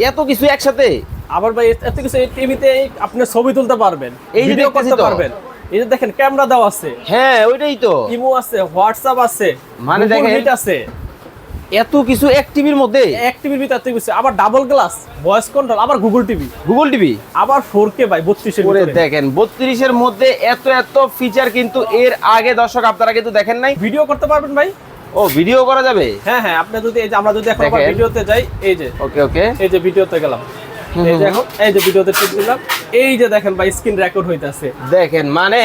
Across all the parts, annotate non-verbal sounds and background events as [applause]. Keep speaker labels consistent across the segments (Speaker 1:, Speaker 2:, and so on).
Speaker 1: এত কিছু একসাথে?
Speaker 2: আবার ভাই এত কিছু এই টিভিতে আপনি ছবি তুলতে পারবেন
Speaker 1: এই
Speaker 2: ভিডিও করতে পারবেন। এই যে দেখেন ক্যামেরা দেওয়া আছে।
Speaker 1: হ্যাঁ ওইটাই তো।
Speaker 2: ইমো আছে হোয়াটসঅ্যাপ আছে
Speaker 1: মানে দেখেন-
Speaker 2: আছে।
Speaker 1: এত কিছু এক টিভির মধ্যে?
Speaker 2: এক টিভির ভিতরে এত কিছু আবার ডাবল গ্লাস ভয়েস কন্ট্রোল আবার গুগল টিভি
Speaker 1: গুগল টিভি
Speaker 2: আবার ফোর কে ভাই বত্রিশের
Speaker 1: করে
Speaker 2: ভিতরে।
Speaker 1: দেখেন বত্রিশের মধ্যে এত এত ফিচার কিন্তু এর আগে দর্শক আপনারা কিন্তু দেখেন নাই।
Speaker 2: ভিডিও করতে পারবেন ভাই?
Speaker 1: ও ভিডিও করা যাবে?
Speaker 2: হ্যাঁ হ্যাঁ আপনি যদি এই যে আমরা যদি এখন। ভিডিওতে যাই এই যে
Speaker 1: ওকে ওকে।
Speaker 2: এই যে ভিডিওতে গেলাম। এই যে এখন এই যে ভিডিওতে টিপ দিলাম এই যে দেখেন ভাই স্ক্রিন রেকর্ড হইতাছে।
Speaker 1: দেখেন মানে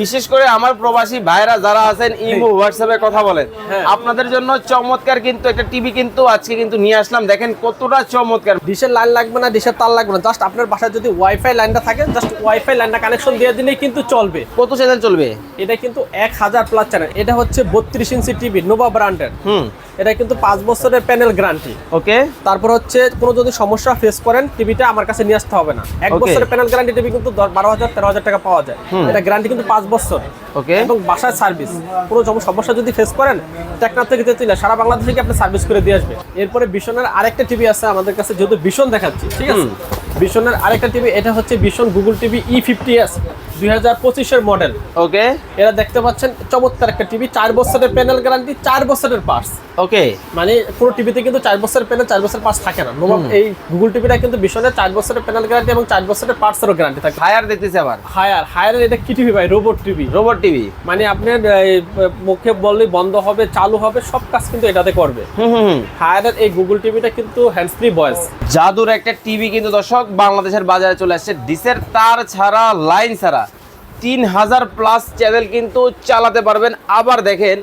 Speaker 1: বিশেষ করে আমার প্রবাসী ভাইরা যারা আছেন ইমো হোয়াটসঅ্যাপে কথা বলেন
Speaker 2: হ্যাঁ।
Speaker 1: আপনাদের জন্য চমৎকার কিন্তু একটা টিভি কিন্তু আজকে কিন্তু নিয়ে আসলাম। দেখেন কতটা চমৎকার।
Speaker 2: ডিশের লাইন লাগবে না ডিশের তার লাগবে না জাস্ট আপনার বাসায় যদি ওয়াইফাই লাইনটা থাকে জাস্ট ওয়াইফাই লাইনটা কানেকশন দিয়ে দিলেই কিন্তু চলবে।
Speaker 1: কত চ্যানেল চলবে?
Speaker 2: এটা কিন্তু এক হাজার প্লাস চ্যানেল এটা হচ্ছে বত্রিশ ইঞ্চি টিভি নোভা ব্র্যান্ডের
Speaker 1: হুম।
Speaker 2: এটা কিন্তু পাঁচ বছরের প্যানেল গ্যারান্টি
Speaker 1: ওকে
Speaker 2: তারপর হচ্ছে কোনো যদি সমস্যা ফেস করেন টিভিটা আমার কাছে নিয়ে আসতে হবে না। এক বছরের প্যানেল গ্যারান্টি টিভি কিন্তু বারো হাজার তেরো হাজার টাকা পাওয়া যায়। এটা গ্যারান্টি কিন্তু পাঁচ বছর।
Speaker 1: ওকে
Speaker 2: এবং বাসার সার্ভিস কোনো সমস্যা যদি ফেস করেন টেকনার থেকে চলে সারা বাংলাদেশ থেকে আপনি সার্ভিস করে দিয়ে আসবে। এরপরে বিশনের আরেকটা টিভি আছে আমাদের কাছে যেহেতু বিশন দেখাচ্ছি ঠিক আছে? বিশনের আরেকটা টিভি এটা হচ্ছে Vision Google TV E fifty S দুই হাজার পঁচিশের মডেল।
Speaker 1: ওকে।
Speaker 2: এরা দেখতে পাচ্ছেন চমৎকার একটা টিভি চার বছরের প্যানেল গ্যারান্টি চার বছরের পার্টস
Speaker 1: ওকে।
Speaker 2: মানে পুরো টিভিতে কিন্তু চার বছরের প্যানেল চার বছর পার্টস থাকে না। এই গুগল টিভিটা কিন্তু বিশনের চার বছরের প্যানেল গ্যারান্টি এবং চার বছরের পার্টসেরও গ্যারান্টি থাকে।
Speaker 1: ফায়ার দেখতেছি আবার।
Speaker 2: হায়ার হায়ারের এটা কি টিভি ভাই? রোবট টিভি
Speaker 1: রোবট টিভি
Speaker 2: মানে আপনার মুখে বললেই বন্ধ হবে চালু হবে সব কাজ কিন্তু এটাতে করবে।
Speaker 1: হুম হুম হুম।
Speaker 2: হায়ারের এই গুগল টিভিটা কিন্তু হ্যান্ডস ফ্রি ভয়েস
Speaker 1: জাদুর একটা টিভি কিন্তু দর্শক বাংলাদেশের বাজারে চলে আসছে। ডিসের তার ছাড়া লাইন ছাড়া। তিন হাজার প্লাস চ্যানেল কিন্তু চালাতে পারবেন। আবার দেখেন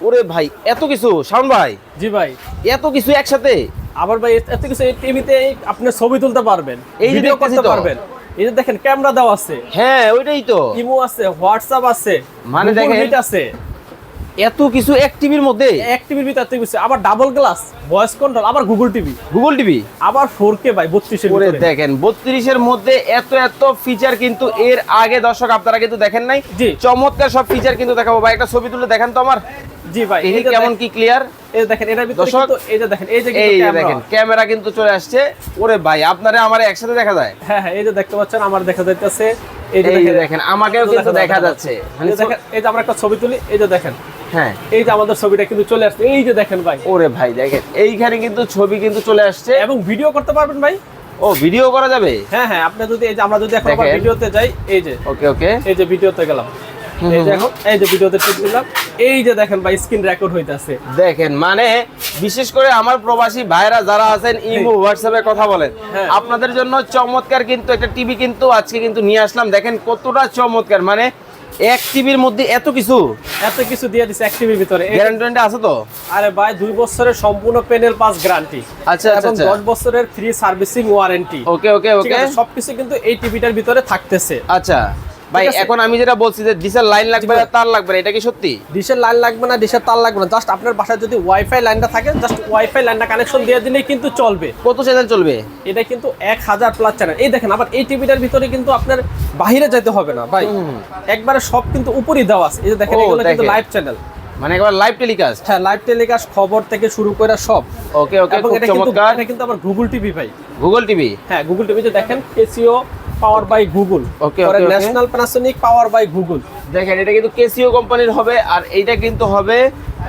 Speaker 1: ওরে ভাই এত কিছু। শাওন ভাই
Speaker 2: জি ভাই।
Speaker 1: এত কিছু একসাথে?
Speaker 2: আবার ভাই এত কিছু এই টিভিতে আপনি ছবি তুলতে পারবেন
Speaker 1: এই
Speaker 2: ভিডিও করতে পারবেন। এই যে দেখেন ক্যামেরা দাও আছে।
Speaker 1: হ্যাঁ ওইটাই তো।
Speaker 2: ইমো আছে হোয়াটসঅ্যাপ আছে
Speaker 1: মানে দেখেন-
Speaker 2: আছে।
Speaker 1: এত কিছু এক টিভির মধ্যে
Speaker 2: এক টিভির ভিতরে এত কিছু আবার ডাবল গ্লাস ভয়েস কন্ট্রোল আবার গুগল টিভি
Speaker 1: গুগল টিভি
Speaker 2: আবার ফোর কে ভাই বত্রিশের
Speaker 1: করে
Speaker 2: ভিতরে
Speaker 1: দেখেন বত্রিশের মধ্যে এত এত ফিচার কিন্তু এর আগে দর্শক আপনারা কিন্তু দেখেন নাই
Speaker 2: জি।
Speaker 1: চমৎকার সব ফিচার কিন্তু দেখাবো ভাই একটা ছবি তুলে দেখেন তো আমার
Speaker 2: জি ভাই
Speaker 1: এই কেমন কি ক্লিয়ার
Speaker 2: এই দেখেন এটার ভিতরে কিন্তু এই যে দেখেন এই যে কিন্তু
Speaker 1: এই দেখেন ক্যামেরা কিন্তু চলে আসছে ওরে ভাই আপনারা আমার একসাথে দেখা যায়
Speaker 2: হ্যাঁ হ্যাঁ এই যে দেখতে পাচ্ছেন আমার দেখা যাইতেছে এই যে দেখেন
Speaker 1: দেখেন আমাকেও কিন্তু দেখা যাচ্ছে মানে
Speaker 2: এই যে আমরা একটা ছবি তুলি এই যে দেখেন
Speaker 1: হ্যাঁ।
Speaker 2: এই যে আমাদের ছবিটা কিন্তু চলে আসছে। এই যে দেখেন ভাই।
Speaker 1: ওরে ভাই দেখেন। এইখানে কিন্তু ছবি কিন্তু চলে আসছে।
Speaker 2: এবং ভিডিও করতে পারবেন ভাই?
Speaker 1: ও ভিডিও করা যাবে?
Speaker 2: হ্যাঁ হ্যাঁ আপনি যদি এই যে আমরা যদি এখন
Speaker 1: দেখেন।
Speaker 2: ভিডিওতে যাই এই যে।
Speaker 1: ওকে ওকে।
Speaker 2: এই যে ভিডিওতে গেলাম। এই যে এখন এই যে ভিডিওতে টিপ দিলাম। এই যে দেখেন ভাই স্ক্রিন রেকর্ড হইতাছে।
Speaker 1: দেখেন মানে বিশেষ করে আমার প্রবাসী ভাইরা যারা আছেন ইমো হোয়াটসঅ্যাপে কথা বলেন
Speaker 2: হ্যাঁ।
Speaker 1: আপনাদের জন্য চমৎকার কিন্তু একটা টিভি কিন্তু আজকে কিন্তু নিয়ে আসলাম। দেখেন কতটা চমৎকার মানে এক টিভির মধ্যে এত কিছু?
Speaker 2: এত কিছু দিয়ে দিছে এক টিভির ভিতরে।
Speaker 1: গ্যারান্টি আছে তো?
Speaker 2: আরে ভাই দুই বছরের সম্পূর্ণ প্যানেল পাস গ্যারান্টি
Speaker 1: আচ্ছা আচ্ছা
Speaker 2: এবং
Speaker 1: আচ্ছা
Speaker 2: দশ বছরের free servicing warranty
Speaker 1: okay okay okay
Speaker 2: সবকিছু কিন্তু এই টিভিটার ভিতরে থাকতেছে।
Speaker 1: আচ্ছা। ভাই এখন আমি যেটা বলছি যে ডিসেল লাইন লাগবে না তার লাগবে না এটা কি সত্যি?
Speaker 2: ডিশের লাইন লাগবে না ডিশের তার লাগবে না জাস্ট আপনার বাসায় যদি ওয়াইফাই লাইনটা থাকে জাস্ট ওয়াইফাই লাইনটা কানেকশন দিয়ে দিলেই কিন্তু চলবে।
Speaker 1: কত চ্যানেল চলবে?
Speaker 2: এটা কিন্তু এক হাজার প্লাস চ্যানেল এই দেখেন আবার এই টিভিটার ভিতরে কিন্তু আপনার বাইরে যেতে হবে না ভাই। একবারে সব কিন্তু উপরই দেওয়া আছে। এই যে দেখেন এগুলো কিন্তু লাইভ চ্যানেল
Speaker 1: মানে একবার লাইভ টেলিকাস্ট
Speaker 2: হ্যাঁ লাইভ টেলিকাস্ট খবর থেকে শুরু করে সব।
Speaker 1: ওকে ওকে খুব চমৎকার।
Speaker 2: এটা কিন্তু আবার গুগল টিভি ভাই।
Speaker 1: গুগল টিভি
Speaker 2: হ্যাঁ গুগল টিভিতে দেখেন Casio power by Google
Speaker 1: okay, okay.
Speaker 2: National Panasonic power by Google
Speaker 1: দেখেন এটা কিন্তু কেসিও কোম্পানির হবে আর এইটা কিন্তু হবে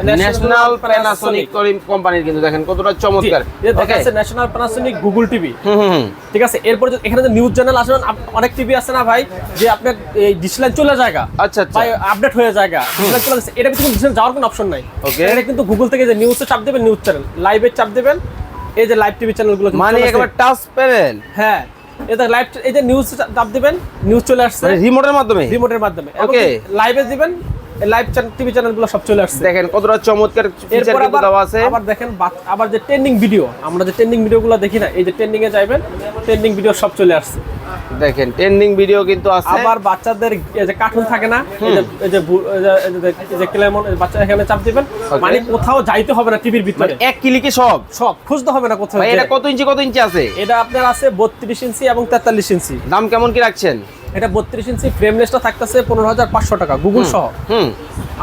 Speaker 1: ন্যাশনাল প্যানাসোনিক কোম্পানির কিন্তু দেখেন কতটা চমৎকার।
Speaker 2: দেখা
Speaker 1: ওকে
Speaker 2: যাচ্ছে ন্যাশনাল প্যানাসোনিক গুগল টিভি
Speaker 1: হুম হুম হুম।
Speaker 2: ঠিক আছে এরপর এখানে যে নিউজ চ্যানেল আসবেন অনেক টিভি আছে না ভাই যে আপনার এই ডিসলাইন চলে জায়গা
Speaker 1: আচ্ছা আচ্ছা।
Speaker 2: ভাই আপডেট হয়ে জায়গা ডিসলাইন চলে গেছে। এটা কিন্তু ডিসলাইন যাওয়ার কোনো অপশন নাই।
Speaker 1: ওকে
Speaker 2: এটা কিন্তু গুগল থেকে যে নিউজে চাপ দেবেন নিউজ চ্যানেল লাইভে চাপ দেবেন এই যে লাইভ টিভি চ্যানেলগুলো
Speaker 1: মানে একবার টাচ প্যানেল
Speaker 2: হ্যাঁ। যে লাইভ এই যে নিউজ চাপ দিবেন নিউজ চলে আসছে।
Speaker 1: মানে রিমোটের মাধ্যমে?
Speaker 2: রিমোটের মাধ্যমে।
Speaker 1: ওকে
Speaker 2: লাইভে দিবেন? লাইভ টিভি চ্যানেলগুলো সব চলে আসছে।
Speaker 1: দেখেন কতটা চমৎকার ফিচার কিন্তু দেওয়া আছে।
Speaker 2: আবার দেখেন আবার যে ট্রেন্ডিং ভিডিও আমরা যে ট্রেন্ডিং ভিডিওগুলো দেখি না এই যে ট্রেন্ডিং এ যাবেন ট্রেন্ডিং ভিডিও সব চলে আসছে।
Speaker 1: দেখেন ট্রেন্ডিং ভিডিও কিন্তু আছে।
Speaker 2: আবার বাচ্চাদের এই যে কার্টুন থাকে না এই যে এই যে ক্লেমন বাচ্চা এখানে চাপ দিবেন মানে কোথাও যাইতে হবে না টিভির ভিতরে।
Speaker 1: এক ক্লিকে সব।
Speaker 2: সব খুঁজতে হবে না কোথাও
Speaker 1: এটা কত ইঞ্চি কত ইঞ্চি আছে?
Speaker 2: এটা আপনার আছে বত্রিশ ইঞ্চি এবং তেতাল্লিশ ইঞ্চি।
Speaker 1: দাম কেমন কি রাখছেন?
Speaker 2: এটা বত্রিশ ইঞ্চি ফ্রেমলেসটা থাকতেছে পনেরো হাজার পাঁচশো টাকা গুগল সহ।
Speaker 1: হুম।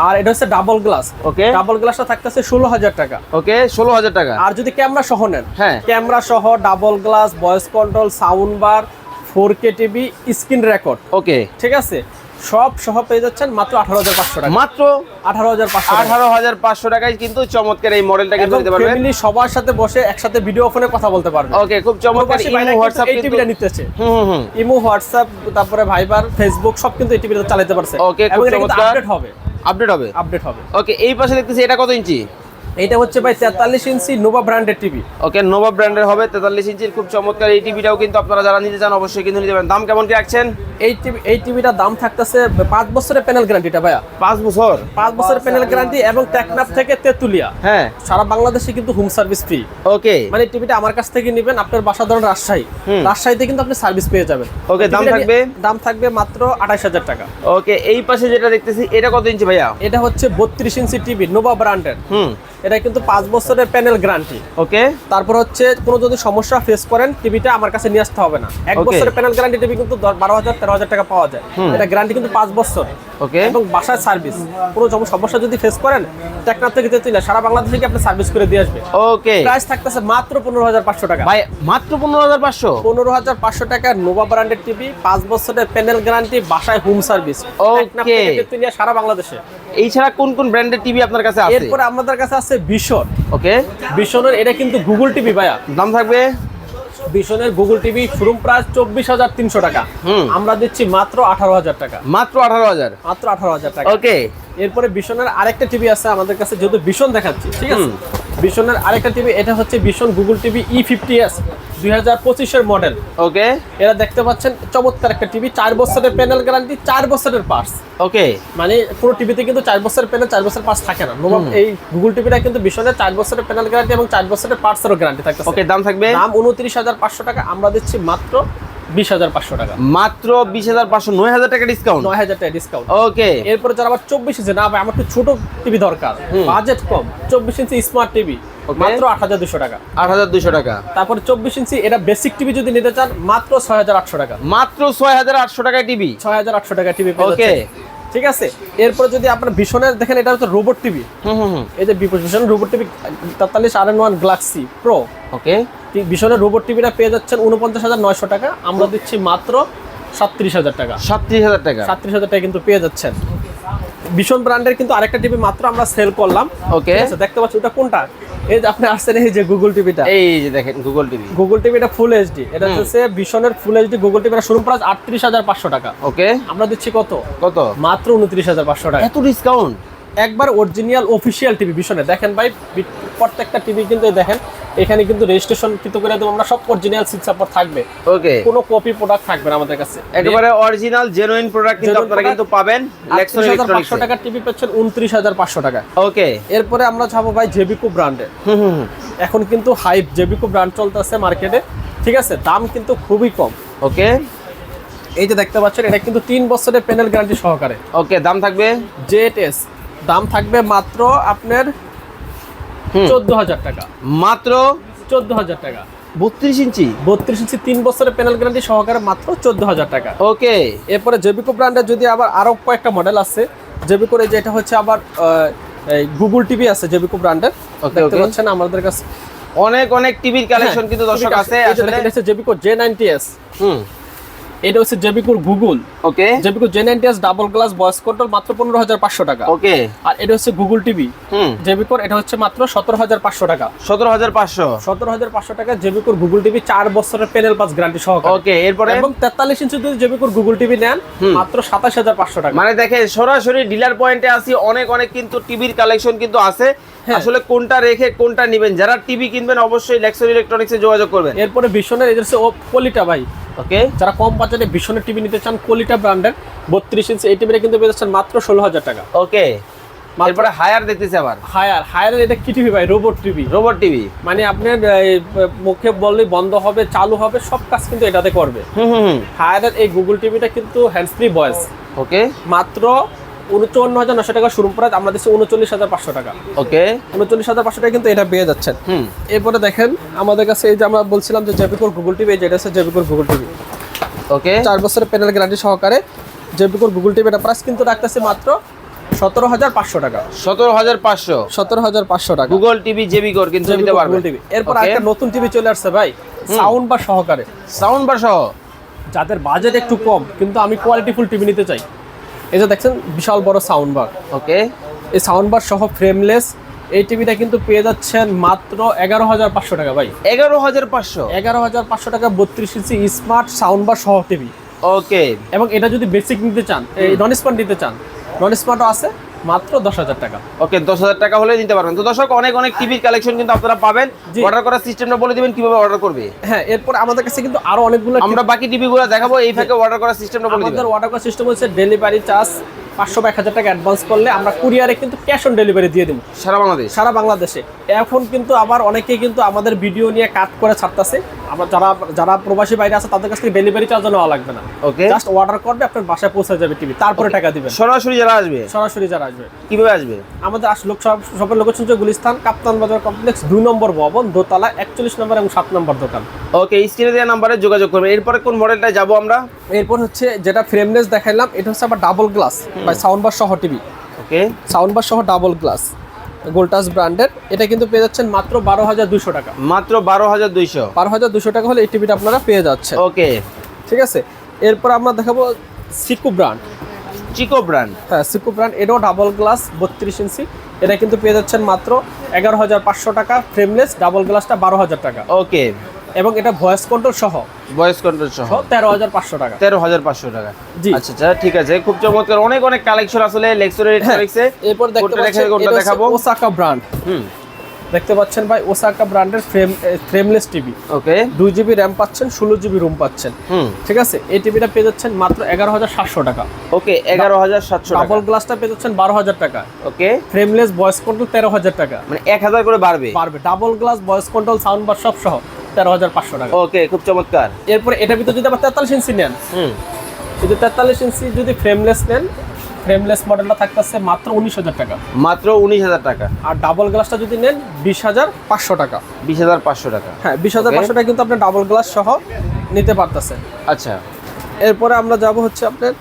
Speaker 2: আর এটা হচ্ছে ডাবল গ্লাস
Speaker 1: ওকে
Speaker 2: ডাবল গ্লাসটা থাকতেছে ষোলো হাজার টাকা।
Speaker 1: ওকে ষোলো হাজার টাকা।
Speaker 2: আর যদি ক্যামেরা সহ নেন
Speaker 1: হ্যাঁ।
Speaker 2: ক্যামেরা সহ double glass voice control sound bar four K TV screen record
Speaker 1: okay
Speaker 2: ঠিক আছে? সব সহ পেয়ে যাচ্ছেন মাত্র আঠারো হাজার পাঁচশো টাকা।
Speaker 1: মাত্র
Speaker 2: আঠারো হাজার পাঁচশো
Speaker 1: আঠারো হাজার পাঁচশো টাকায় কিন্তু চমৎকার এই মডেলটা কিন্তু নিতে পারবেন।
Speaker 2: ফ্যামিলি সবার সাথে বসে একসাথে ভিডিও ফোনে কথা বলতে পারবে।
Speaker 1: ওকে খুব চমৎকার। ইমো হোয়াটসঅ্যাপ
Speaker 2: এই টিভিটা নিতেছে।
Speaker 1: হুম
Speaker 2: ইমো হোয়াটসঅ্যাপ তারপরে ভাইবার ফেসবুক সব কিন্তু এই টিভিতে চালাতে পারছে। ওকে
Speaker 1: খুব চমৎকার।
Speaker 2: আপডেট হবে।
Speaker 1: আপডেট হবে?
Speaker 2: আপডেট হবে।
Speaker 1: ওকে এই পাশে দেখতেছি এটা কত ইঞ্চি?
Speaker 2: এটা হচ্ছে ভাই তেতাল্লিশ ইঞ্চি নোভা ব্র্যান্ডের টিভি
Speaker 1: ওকে নোভা ব্র্যান্ডের হবে তেতাল্লিশ ইঞ্চির খুব চমৎকার। এই টিভিটাও কিন্তু আপনারা যারা নিতে চান অবশ্যই কিন্তু নিতে পারেন। দাম কেমন কি রাখছেন?
Speaker 2: এই টিভি এই টিভিটার দাম থাকতেছে পাঁচ বছরের প্যানেল গ্যারান্টিটা ভাইয়া।
Speaker 1: পাঁচ বছর?
Speaker 2: পাঁচ বছরের প্যানেল গ্যারান্টি এবং টেকনাফ থেকে তেতুলিয়া।
Speaker 1: হ্যাঁ।
Speaker 2: সারা বাংলাদেশে কিন্তু হোম সার্ভিস ফ্রি
Speaker 1: ওকে।
Speaker 2: মানে টিভিটা আমার কাছ থেকে নেবেন আপনার বাসা ধরেন রাজশাহী। রাজশাহীতে কিন্তু আপনি সার্ভিস পেয়ে যাবেন।
Speaker 1: Okay, দাম থাকবে?
Speaker 2: দাম থাকবে মাত্র আঠাশ হাজার টাকা।
Speaker 1: ওকে এই পাশে যেটা দেখতেছি এটা কত ইঞ্চি ভাইয়া?
Speaker 2: এটা হচ্ছে বত্রিশ ইঞ্চি টিভি নোভা ব্র্যান্ডের
Speaker 1: হুম।
Speaker 2: এটা কিন্তু পাঁচ বছরের প্যানেল গ্যারান্টি
Speaker 1: ওকে।
Speaker 2: তারপর হচ্ছে কোনো যদি সমস্যা ফেস করেন টিভিটা আমার কাছে নিয়ে আসতে হবে না। এক. বছরের প্যানেল গ্যারান্টি টিভি কিন্তু বারো হাজার তেরো হাজার টাকা পাওয়া যায়। এটা গ্যারান্টি কিন্তু পাঁচ বছর।
Speaker 1: ওকে।
Speaker 2: এবং বাসায় সার্ভিস সম- সমস্যা যদি ফেস করেন টেকনাফ থেকে তেতুলিয়া সারা বাংলাদেশ থেকে আপনি সার্ভিস করে দিয়ে আসবে।
Speaker 1: ওকে।
Speaker 2: প্রাইস থাকতেছে মাত্র পনেরো হাজার পাঁচশো টাকা।
Speaker 1: ভাই মাত্র পনেরো হাজার পাঁচশো?
Speaker 2: পনেরো হাজার পাঁচশো টাকার নোভা ব্র্যান্ডের টিভি পাঁচ বছরের প্যানেল গ্যারান্টি বাসায় হোম সার্ভিস
Speaker 1: Okay.
Speaker 2: সারা বাংলাদেশে।
Speaker 1: এই ছাড়া কোন কোন ব্র্যান্ডের টিভি আপনার কাছে আছে?
Speaker 2: এরপরে আমাদের কাছে আছে ভীষণ
Speaker 1: ওকে।
Speaker 2: ভীষণের এটা কিন্তু গুগল টিভি ভাইয়া।
Speaker 1: দাম থাকবে?
Speaker 2: ভীষণের গুগল টিভি শোরুম প্রাইস চব্বিশ হাজার তিনশো টাকা। আমরা দিচ্ছি মাত্র আঠারো হাজার টাকা।
Speaker 1: মাত্র আঠারো হাজার।
Speaker 2: মাত্র আঠারো হাজার টাকা।
Speaker 1: ওকে
Speaker 2: এরপরে বিশনের আরেকটা টিভি আছে আমাদের কাছে যেহেতু বিশন দেখাচ্ছি ঠিক আছে? ভীষণের আরেকটা টিভি এটা হচ্ছে Vision Google TV E fifty S দুই হাজার পঁচিশের মডেল
Speaker 1: ওকে
Speaker 2: এরা দেখতে পাচ্ছেন চমৎকার একটা টিভি চার বছরের প্যানেল গ্যারান্টি চার বছরের পার্স
Speaker 1: ওকে
Speaker 2: মানে পুরো টিভিতে কিন্তু চার বছরের প্যানেল চার বছর পার্স থাকে না। এই গুগল টিভিটা কিন্তু ভীষণের চার বছরের প্যানেল গ্যারান্টি এবং চার বছরের পার্টসেরও গ্যারান্টি থাকে
Speaker 1: ওকে দাম থাকবে?
Speaker 2: দাম উনত্রিশ হাজার পাঁচশো টাকা আমরা দিচ্ছি মাত্র বিশ হাজার পাঁচশো টাকা।
Speaker 1: মাত্র বিশ হাজার পাঁচশো নয় হাজার টাকা ডিসকাউন্ট
Speaker 2: নয় হাজার টাকা ডিসকাউন্ট
Speaker 1: ওকে
Speaker 2: এরপরে যারা আবার চব্বিশ ইঞ্চি না ভাই আমার একটু ছোট টিভি দরকার। বাজেট কম। চব্বিশ ইঞ্চি স্মার্ট টিভি মাত্র আট হাজার দুশো টাকা।
Speaker 1: আট হাজার দুশো টাকা।
Speaker 2: তারপরে চব্বিশ ইঞ্চি এটা বেসিক টিভি যদি নিতে চান মাত্র ছয় হাজার আটশো টাকা।
Speaker 1: মাত্র ছয় হাজার আটশো টাকায় টিভি
Speaker 2: ছয় হাজার আটশো টাকা টিভি
Speaker 1: Okay.
Speaker 2: ঠিক আছে? এরপর যদি আপনার ভীষণের দেখেন এটা হচ্ছে রোবট টিভি।
Speaker 1: হুম হুম হুম।
Speaker 2: এই যে ভীষণ রোবট টিভি তেতাল্লিশ R N one galaxy pro.
Speaker 1: Okay.
Speaker 2: ভীষণের robot টিভিটা পেয়ে যাচ্ছেন উনপঞ্চাশ হাজার নয়শো টাকা। আমরা দিচ্ছি মাত্র সাত্রিশ হাজার টাকা।
Speaker 1: সাত্রিশ হাজার টাকা।
Speaker 2: সাত্রিশ হাজার টাকা কিন্তু পেয়ে যাচ্ছেন। ভীষণ ব্র্যান্ডের কিন্তু আরেকটা টিভি মাত্র আমরা সেল করলাম।
Speaker 1: ওকে
Speaker 2: দেখতে পাচ্ছি ওটা কোনটা? এই যে আপনি আসছেন এই যে গুগল টিভিটা।
Speaker 1: এই যে দেখেন গুগল টিভি।
Speaker 2: গুগল টিভি এটা ফুল এইচডি এটা হচ্ছে ভীষণের ফুল এইচডি গুগল টিভিটা শুরু প্রাইস আটত্রিশ হাজার পাঁচশো টাকা।
Speaker 1: ওকে
Speaker 2: আমরা দিচ্ছি কত?
Speaker 1: কত?
Speaker 2: মাত্র উনত্রিশ হাজার পাঁচশো টাকা।
Speaker 1: এত ডিসকাউন্ট
Speaker 2: একবার অরিজিনাল অফিসিয়াল টিভি ভীষণে। দেখেন ভাই প্রত্যেকটা টিভি কিন্তু দেখেন এখানে কিন্তু রেজিস্ট্রেশন কিন্তু করে দেবো আমরা সব অরিজিনাল সিট সাপোর্ট থাকবে।
Speaker 1: ওকে
Speaker 2: কোনো কপি প্রোডাক্ট থাকবে না আমাদের কাছে।
Speaker 1: একেবারে অরিজিনাল জেনুইন প্রোডাক্ট কিন্তু আপনারা কিন্তু পাবেন লেক্সন ইলেকট্রনিক্স
Speaker 2: টাকার টিভি পাচ্ছেন উনত্রিশ হাজার পাঁচশো টাকা
Speaker 1: ওকে
Speaker 2: এরপরে আমরা যাব ভাই জেবিকো ব্র্যান্ডে
Speaker 1: হুম হুম হুম।
Speaker 2: এখন কিন্তু হাইপ জেবিকো ব্র্যান্ড চলতেছে মার্কেটে ঠিক আছে? দাম কিন্তু খুবই কম।
Speaker 1: ওকে
Speaker 2: এই যে দেখতে পাচ্ছেন এটা কিন্তু তিন বছরের প্যানেল গ্যারান্টি সহকারে।
Speaker 1: ওকে দাম থাকবে?
Speaker 2: জেট এস দাম থাকবে মাত্র আপনার। চোদ্দ হাজার টাকা।
Speaker 1: মাত্র?
Speaker 2: চোদ্দ হাজার টাকা।
Speaker 1: বত্রিশ ইঞ্চি?
Speaker 2: বত্রিশ ইঞ্চি তিন বছরের প্যানেল গ্যারান্টি সহকারে মাত্র চোদ্দ হাজার টাকা।
Speaker 1: ওকে।
Speaker 2: এরপরে জেবিকো ব্র্যান্ডের যদি আবার আরও কয়েকটা মডেল আছে জেবিকোর এই যে এটা হচ্ছে আবার গুগল টিভি আছে জেবিকো ব্র্যান্ডের দেখতে পাচ্ছেন আমাদের কাছে।
Speaker 1: অনেক অনেক টিভির কালেকশন কিন্তু দর্শক আছে। আসলে
Speaker 2: জেবিকো জে নাইনটি এস
Speaker 1: হুম।
Speaker 2: এটা হচ্ছে জেবিকোর Google
Speaker 1: okay
Speaker 2: জেবিকো J ninety S double glass voice control মাত্র পনেরো হাজার পাঁচশো টাকা।
Speaker 1: ওকে
Speaker 2: আর এটা হচ্ছে গুগল টিভি
Speaker 1: হুম।
Speaker 2: জেবিকোর এটা হচ্ছে মাত্র সতেরো হাজার পাঁচশো টাকা।
Speaker 1: সতেরো হাজার পাঁচশো।
Speaker 2: সতেরো হাজার পাঁচশো টাকা জেবিকোর গুগল টিভি চার বছরের প্যানেল পাস গ্যারান্টি সহকারে।
Speaker 1: ওকে এরপরে?
Speaker 2: এবং তেতাল্লিশ ইঞ্চি যদি জেবিকোর গুগল টিভি নেন মাত্র সাতাশ হাজার পাঁচশো টাকা।
Speaker 1: মানে দেখেন সরাসরি ডিলার পয়েন্টে আসি অনেক অনেক কিন্তু টিভির কালেকশন কিন্তু আছে।
Speaker 2: হ্যাঁ।
Speaker 1: আসলে কোনটা রেখে কোনটা নেবেন? যারা টিভি কিনবেন অবশ্যই লেক্সন ইলেকট্রনিক্সে যোগাযোগ করবেন।
Speaker 2: এরপরে ভীষণের এজেন্সি ও কলিটা ভাই।
Speaker 1: ওকে?
Speaker 2: যারা কম বাজারে ভীষণের টিভি নিতে চান কলিটা ব্র্যান্ডের বত্রিশ ইঞ্চি এই টিভিটা কিন্তু পেয়ে যাচ্ছেন মাত্র ষোলো হাজার টাকা।
Speaker 1: ওকে। তারপরে হায়ার দেখতেছি আবার।
Speaker 2: হায়ার হায়ারের এটা কি টিভি ভাই? রোবট টিভি
Speaker 1: রোবট টিভি
Speaker 2: মানে আপনার মুখে বললে বন্ধ হবে চালু হবে সব কাজ কিন্তু এটাতে করবে।
Speaker 1: হুম হুম
Speaker 2: হায়ারের এই গুগল টিভিটা কিন্তু হ্যান্ডস ফ্রি ভয়েস
Speaker 1: ওকে।
Speaker 2: মাত্র উনচুয়ান্ন হাজার নশো টাকা শুরু প্রাইস আমরা দিচ্ছি উনচল্লিশ হাজার পাঁচশো টাকা।
Speaker 1: ওকে।
Speaker 2: উনচল্লিশ হাজার পাঁচশো টাকা কিন্তু এটা পেয়ে যাচ্ছেন। এরপরে দেখেন আমাদের কাছে এই যে আমরা বলছিলাম যে জেবিকোর গুগল টিভি এই যে এটা হচ্ছে জেবিকোর গুগল টিভি
Speaker 1: ওকে।
Speaker 2: চার বছরের প্যানেল গ্যারান্টি সহকারে বিকল গুগল টিভি এটা প্রাইস কিন্তু রাখতেছে মাত্র সতেরো হাজার পাঁচশো টাকা।
Speaker 1: সতেরো হাজার পাঁচশো।
Speaker 2: সতেরো হাজার পাঁচশো টাকা।
Speaker 1: গুগল টিভি জেবি কোর কিন্তু নিতে
Speaker 2: গুগল টিভি এরপর একটা নতুন টিভি চলে আসছে ভাই সাউন্ড বা সহকারে।
Speaker 1: সাউন্ড বার সহ।
Speaker 2: যাদের বাজেট একটু কম কিন্তু আমি কোয়ালিটিফুল টিভি নিতে চাই। এই যে দেখছেন বিশাল বড় সাউন্ড বার
Speaker 1: ওকে।
Speaker 2: এই সাউন্ড বার সহ ফ্রেমলেস এই টিভিটা কিন্তু পেয়ে যাচ্ছেন মাত্র এগারো হাজার পাঁচশো টাকা ভাই।
Speaker 1: এগারো হাজার পাঁচশো।
Speaker 2: এগারো হাজার পাঁচশো টাকা বত্রিশ ইঞ্চি স্মার্ট সাউন্ড বার সহ টিভি
Speaker 1: ওকে।
Speaker 2: এবং এটা যদি বেসিক নিতে চান এই নন স্মার্ট নিতে চান নন স্মার্টও আছে মাত্র দশ হাজার টাকা।
Speaker 1: ওকে দশ হাজার টাকা হলে নিতে পারবেন। তো দর্শক অনেক অনেক টিভির কালেকশন কিন্তু আপনারা পাবেন। অর্ডার করার সিস্টেমটা বলে দিবেন কীভাবে অর্ডার করবে।
Speaker 2: হ্যাঁ এরপর আমাদের কাছে কিন্তু আরও অনেকগুলো
Speaker 1: আমরা বাকি টিভিগুলো দেখাবো এই ফাঁকে অর্ডার করার সিস্টেমটা বলে দিবেন।
Speaker 2: আমাদের অর্ডার করার সিস্টেম হচ্ছে ডেলিভারি চার্জ পাঁচশো বা এক হাজার টাকা অ্যাডভান্স করলে আমরা কুরিয়ারে কিন্তু ক্যাশ অন ডেলিভারি দিয়ে দেবো।
Speaker 1: সারা বাংলাদেশ?
Speaker 2: সারা বাংলাদেশে। এখন কিন্তু আবার অনেকেই কিন্তু আমাদের ভিডিও নিয়ে কাট করে ছাড়তেছে। আবার যারা যারা প্রবাসী বাইরে আছে তাদের কাছ থেকে ডেলিভারি চার্জও নেওয়া লাগবে না।
Speaker 1: ওকে
Speaker 2: জাস্ট অর্ডার করবে আপনার বাসায় পৌঁছে যাবে টিভি তারপরে টাকা দিবেন।
Speaker 1: সরাসরি যারা আসবে?
Speaker 2: সরাসরি যারা আসবে।
Speaker 1: কীভাবে আসবে?
Speaker 2: আমাদের আস লোক সবের লোকেশন হচ্ছে গুলিস্তান কাপ্তান বাজার কমপ্লেক্স দুই নম্বর ভবন দোতলা একচল্লিশ নম্বর এবং সাত নম্বর দোকান।
Speaker 1: ওকে স্ক্রিনে দেওয়া নাম্বারে যোগাযোগ করবেন। এরপরে কোন মডেলটা যাব আমরা?
Speaker 2: এরপর হচ্ছে যেটা ফ্রেমলেস দেখাইলাম এটা হচ্ছে আবার ডাবল গ্লাস বা সাউন্ড বার সহ টিভি
Speaker 1: ওকে
Speaker 2: সাউন্ড বার সহ ডাবল গ্লাস গোল্টাস ব্র্যান্ডের। এটা কিন্তু পেয়ে যাচ্ছেন মাত্র বারো হাজার দুশো টাকা।
Speaker 1: মাত্র বারো হাজার দুইশো।
Speaker 2: বারো হাজার দুশো টাকা হলে এই টিভিটা আপনারা পেয়ে যাচ্ছেন।
Speaker 1: ওকে।
Speaker 2: ঠিক আছে? এরপর আমরা দেখাবো সিকু ব্র্যান্ড।
Speaker 1: চিকো ব্র্যান্ড।
Speaker 2: হ্যাঁ সিকু ব্র্যান্ড। এটাও ডাবল গ্লাস বত্রিশ ইঞ্চি। এটা কিন্তু পেয়ে যাচ্ছেন মাত্র এগারো হাজার পাঁচশো টাকা। ফ্রেমলেস ডাবল গ্লাসটা বারো হাজার টাকা।
Speaker 1: ওকে।
Speaker 2: এবং এটা ভয়েস কন্ট্রোল সহ?
Speaker 1: ভয়েস কন্ট্রোল সহ।
Speaker 2: তেরো হাজার পাঁচশো টাকা।
Speaker 1: তেরো হাজার পাঁচশো টাকা।
Speaker 2: জি।
Speaker 1: আচ্ছা আচ্ছা ঠিক আছে। খুব চমৎকার। অনেক অনেক কালেকশন আসলে লেক্সরের
Speaker 2: এরপর দেখতে
Speaker 1: দেখাবো
Speaker 2: ওসাকা ব্র্যান্ড
Speaker 1: হুম।
Speaker 2: দেখতে পাচ্ছেন ভাই ওসাকা ব্র্যান্ডের ফ্রেম ফ্রেমলেস টিভি
Speaker 1: ওকে।
Speaker 2: দুই জিবি র্যাম পাচ্ছেন ষোলো জিবি রুম পাচ্ছেন।
Speaker 1: হুম।
Speaker 2: ঠিক আছে? এই টিভিটা পেয়ে যাচ্ছেন মাত্র এগারো হাজার সাতশো টাকা।
Speaker 1: ওকে এগারো হাজার সাতশো টাকা।
Speaker 2: ডাবল গ্লাসটা পেয়ে যাচ্ছেন বারো হাজার টাকা।
Speaker 1: ওকে।
Speaker 2: ফ্রেমলেস ভয়েস কন্ট্রোল তেরো হাজার টাকা।
Speaker 1: মানে এক হাজার করে বাড়বে।
Speaker 2: বাড়বে। Double glass voice control sound bar সব সহ তেরো হাজার পাঁচশো টাকা।
Speaker 1: ওকে খুব চমৎকার।
Speaker 2: এরপরে এটার ভিতরে যদি আবার তেতাল্লিশ ইঞ্চি নেন
Speaker 1: হুম।
Speaker 2: যদি তেতাল্লিশ ইঞ্চি যদি ফ্রেমলেস নেন ফ্রেমলেস মডেলটা থাকতেছে মাত্র উনিশ হাজার টাকা।
Speaker 1: মাত্র উনিশ হাজার টাকা।
Speaker 2: আর ডাবল গ্লাসটা যদি নেন বিশ হাজার পাঁচশো টাকা।
Speaker 1: বিশ হাজার পাঁচশো টাকা।
Speaker 2: হ্যাঁ বিশ হাজার পাঁচশো টাকা কিন্তু আপনার ডাবল গ্লাস সহ নিতে পারতেছেন
Speaker 1: আচ্ছা।
Speaker 2: এরপরে আমরা যাব হচ্ছে আপনার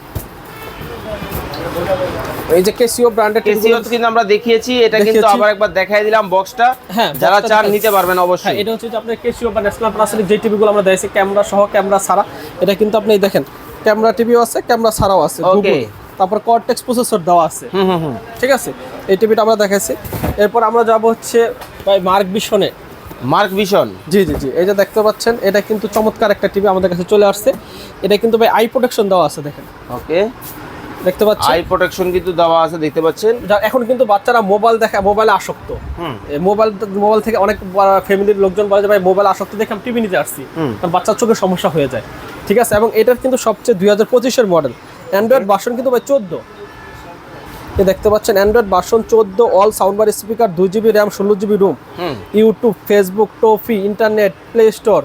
Speaker 2: এই যে কেসিও ব্র্যান্ডের
Speaker 1: কেসিও কিন্তু আমরা দেখিয়েছি এটা কিন্তু। আবার একবার দেখাই দিলাম বক্সটা
Speaker 2: হ্যাঁ,
Speaker 1: যারা চান নিতে পারবেন
Speaker 2: হ্যাঁ
Speaker 1: অবশ্যই
Speaker 2: এটা হচ্ছে যে আপনার কেসিও বা ন্যাশনাল প্লাসের যে টিভিগুলো আমরা দিয়েছি ক্যামেরা সহ ক্যামেরা ছাড়া। এটা কিন্তু আপনি দেখেন ক্যামেরা টিভিও আছে ক্যামেরা ছাড়াও আছে. Google। তারপর কর্টেক্স প্রসেসর দেওয়া আছে।
Speaker 1: হুম হুম হুম।
Speaker 2: ঠিক আছে? এই টিভিটা আমরা দেখাইছি। এরপর আমরা যাব হচ্ছে ভাই mark বিশনে
Speaker 1: mark vision
Speaker 2: G G G এই যে দেখতে পাচ্ছেন এটা কিন্তু চমৎকার একটা টিভি আমাদের কাছে চলে আসছে। এটা কিন্তু ভাই আই প্রোটেকশন দেওয়া আছে দেখেন।
Speaker 1: ওকে
Speaker 2: দেখতে পাচ্ছেন?
Speaker 1: আই প্রোটেকশন কিন্তু দেওয়া আছে দেখতে পাচ্ছেন?
Speaker 2: যা- এখন কিন্তু বাচ্চারা মোবাইল দেখা মোবাইলে আসক্ত।
Speaker 1: হুম।
Speaker 2: মোবাইল মোবাইল থেকে অনেক ফ্যামিলির লোকজন বলে যে ভাই মোবাইল আসক্ত দেখে আমি টিভি নিতে আসছি। কারণ বাচ্চার চোখের সমস্যা হয়ে যায়। ঠিক আছে? এবং এটার কিন্তু সবচেয়ে দুই হাজার পঁচিশের মডেল অ্যান্ড্রয়েড ভার্সন কিন্তু ভাই চোদ্দ। এ দেখতে পাচ্ছেন? অ্যান্ড্রয়েড ভার্সন চোদ্দ অল সাউন্ড বার স্পিকার দুই জিবি র্যাম ষোলো GB ROM YouTube Facebook Toffee internet Play Store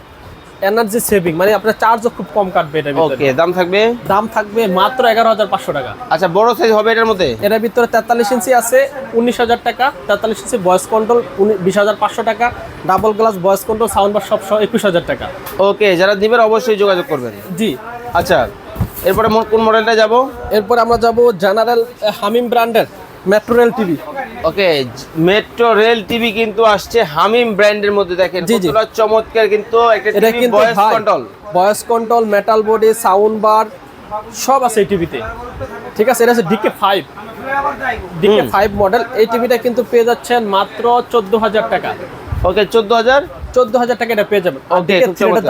Speaker 2: energy saving মানে আপনার চার্জও খুব কম কাটবে এটা ভিতরে।
Speaker 1: ওকে দাম থাকবে?
Speaker 2: দাম থাকবে মাত্র এগারো হাজার পাঁচশো টাকা।
Speaker 1: আচ্ছা বড় সাইজ হবে এটার মধ্যে?
Speaker 2: এটার ভিতরে তেতাল্লিশ ইঞ্চি আছে উনিশ হাজার টাকা তেতাল্লিশ ইঞ্চি ভয়েস কন্ট্রোল বিশ হাজার পাঁচশো টাকা double glass voice control sound bar সব সহ একুশ হাজার টাকা।
Speaker 1: ওকে যারা নেবেন অবশ্যই যোগাযোগ করবেন।
Speaker 2: জি।
Speaker 1: আচ্ছা এরপরে কোন মডেলটা যাব?
Speaker 2: এরপর আমরা যাব জেনারেল হামিম ব্র্যান্ডের metro rail TV
Speaker 1: okay metro rail TV কিন্তু আসছে হামিম ব্র্যান্ডের মধ্যে দেখেন। কতটা চমৎকার কিন্তু একটা TV voice control
Speaker 2: voice control metal body sound bar সব আছে এই টিভিতে ঠিক আছে এটা হচ্ছে DK five DK five model এই টিভিটা কিন্তু পেয়ে যাচ্ছেন মাত্র চোদ্দ হাজার টাকা।
Speaker 1: ওকে চোদ্দ হাজার
Speaker 2: চোদ্দ হাজার টাকা এটা পেয়ে যাবেন।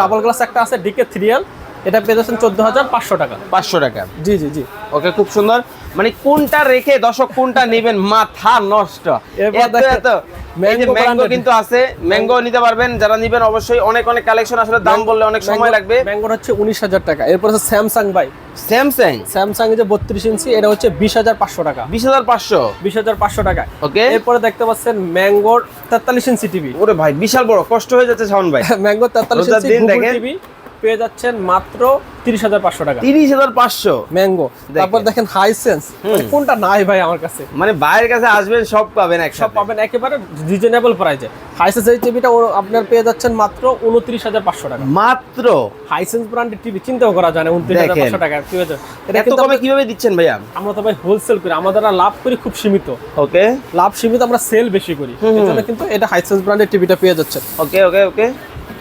Speaker 2: ডাবল গ্লাস একটা আছে ডিকে থ্রি এল এটা পেয়ে যাচ্ছেন চোদ্দ হাজার পাঁচশো টাকা।
Speaker 1: পাঁচশো টাকা।
Speaker 2: জি জি জি।
Speaker 1: ওকে খুব সুন্দর। মানে কোনটা রেখে দর্শক কোনটা নেবেন? মাথা নষ্ট। ম্যাঙ্গো কিন্তু আছে ম্যাঙ্গো নিতে পারবেন। যারা নিবেন অবশ্যই অনেক অনেক কালেকশন আসলে দাম বললে অনেক সময় লাগবে।
Speaker 2: ম্যাঙ্গোর হচ্ছে উনিশ হাজার টাকা। এরপর হচ্ছে স্যামসাং ভাই।
Speaker 1: স্যামসাং
Speaker 2: স্যামসাং যে বত্রিশ ইঞ্চি এটা হচ্ছে বিশ হাজার পাঁচশো টাকা।
Speaker 1: বিশ হাজার পাঁচশো?
Speaker 2: বিশ হাজার পাঁচশো টাকা।
Speaker 1: ওকে।
Speaker 2: এরপরে দেখতে পাচ্ছেন ম্যাঙ্গোর তেতাল্লিশ ইঞ্চি টিভি
Speaker 1: ওরে ভাই বিশাল বড়। কষ্ট হয়ে যাচ্ছে শাওন ভাই। [laughs]
Speaker 2: ম্যাঙ্গো তেতাল্লিশ ইঞ্চি
Speaker 1: দেখেন।
Speaker 2: টিভি পেয়ে যাচ্ছেন মাত্র তিরিশ হাজার পাঁচশো টাকা।
Speaker 1: তিরিশ হাজার পাঁচশো।
Speaker 2: ম্যাঙ্গো। তারপর দেখেন হাইসেন্স কোনটা নাই ভাই আমার কাছে?
Speaker 1: মানে বাইরের কাছে আসবেন সব পাবেন
Speaker 2: সব পাবেন একেবারে রিজনেবল প্রাইসে হাইসেন্স এই টিভিটা আপনার পেয়ে যাচ্ছেন মাত্র উনত্রিশ হাজার পাঁচশো টাকা।
Speaker 1: মাত্র?
Speaker 2: হাইসেন্স ব্র্যান্ডের টিভি চিন্তাও করা যায় না উনত্রিশ হাজার পাঁচশো টাকা ঠিক আছে? এটা কিন্তু
Speaker 1: কমে কীভাবে দিচ্ছেন ভাইয়া?
Speaker 2: আমরা তো ভাই হোলসেল করি আমাদের লাভ করি খুব সীমিত।
Speaker 1: ওকে।
Speaker 2: লাভ সীমিত আমরা সেল বেশি করি। এর জন্য কিন্তু এটা হাইসেন্স ব্র্যান্ডের টিভিটা পেয়ে যাচ্ছে
Speaker 1: ওকে ওকে ওকে।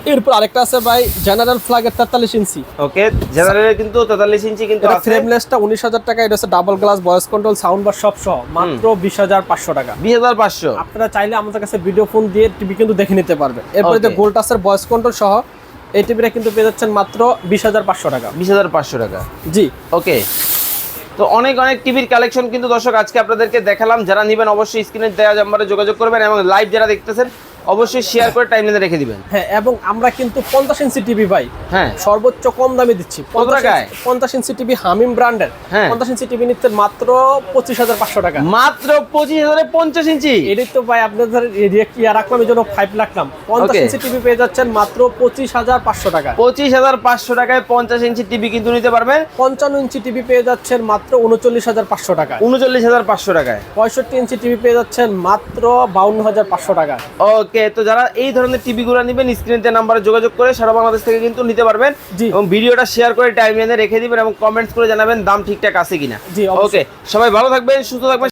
Speaker 2: এরপর আরেকটা আছে ভাই জেনারেল ফ্ল্যাগের তেতাল্লিশ ইঞ্চি।
Speaker 1: ওকে জেনারেলের কিন্তু তেতাল্লিশ ইঞ্চি কিন্তু
Speaker 2: ফ্রেমলেসটা উনিশ হাজার টাকা এটা হচ্ছে double glass voice control sound bar সব সহ মাত্র বিশ হাজার পাঁচশো টাকা।
Speaker 1: বিশ হাজার পাঁচশো।
Speaker 2: আপনারা চাইলে আমাদের কাছে ভিডিও ফোন দিয়ে টিভি কিন্তু দেখে নিতে পারবেন। এরপরে যে. গোল্ড টাচের ভয়েস কন্ট্রোল সহ এই টিভিটা কিন্তু পেয়ে যাচ্ছেন মাত্র বিশ হাজার পাঁচশো টাকা।
Speaker 1: বিশ হাজার পাঁচশো টাকা।
Speaker 2: জি।
Speaker 1: ওকে তো অনেক অনেক টিভির কালেকশন কিন্তু দর্শক আজকে আপনাদেরকে দেখালাম। যারা নেবেন অবশ্যই স্ক্রিনে দেওয়া নাম্বারে যোগাযোগ করবেন এবং লাইভ যারা দেখতেছেন অবশ্যই শেয়ার করে টাইমলাইনে রেখে দিবেন।
Speaker 2: হ্যাঁ এবং আমরা কিন্তু পঞ্চাশ ইঞ্চি টিভি ভাই
Speaker 1: হ্যাঁ।
Speaker 2: সর্বোচ্চ কম দামে দিচ্ছি।
Speaker 1: টাকায়?
Speaker 2: পঞ্চাশ ইঞ্চি টিভি হামিম ব্র্যান্ডের
Speaker 1: হ্যাঁ।
Speaker 2: পঞ্চাশ ইঞ্চি টিভি নিচ্ছে মাত্র পঁচিশ হাজার পাঁচশো টাকা।
Speaker 1: মাত্র পঁচিশ হাজারে পঞ্চাশ ইঞ্চি
Speaker 2: এটাই তো ভাই আপনাদের ইয়া রাখলাম এই জন্য ফাইভ রাখলাম পঞ্চাশ. ইঞ্চি টিভি পেয়ে যাচ্ছেন মাত্র পঁচিশ হাজার পাঁচশো টাকা।
Speaker 1: পঁচিশ হাজার পাঁচশো টাকায় পঞ্চাশ ইঞ্চি টিভি কিন্তু নিতে পারবেন।
Speaker 2: পঞ্চান্ন ইঞ্চি টিভি পেয়ে যাচ্ছেন মাত্র উনচল্লিশ হাজার পাঁচশো টাকা।
Speaker 1: উনচল্লিশ হাজার পাঁচশো টাকায়।
Speaker 2: পঁয়ষট্টি ইঞ্চি টিভি পেয়ে যাচ্ছেন মাত্র বাউন্ন হাজার পাঁচশো টাকা।
Speaker 1: ওকে তো যারা এই ধরনের টিভি টিভিগুলো নেবেন স্ক্রিনে নাম্বারে যোগাযোগ করে সারা বাংলাদেশ থেকে কিন্তু নিতে পারবেন। এবং ভিডিওটা শেয়ার করে টাইমলাইনে রেখে দিবেন এবং কমেন্টস করে জানাবেন দাম ঠিকঠাক আছে কিনা।
Speaker 2: জি,
Speaker 1: ওকে সবাই ভালো থাকবেন সুস্থ থাকবেন।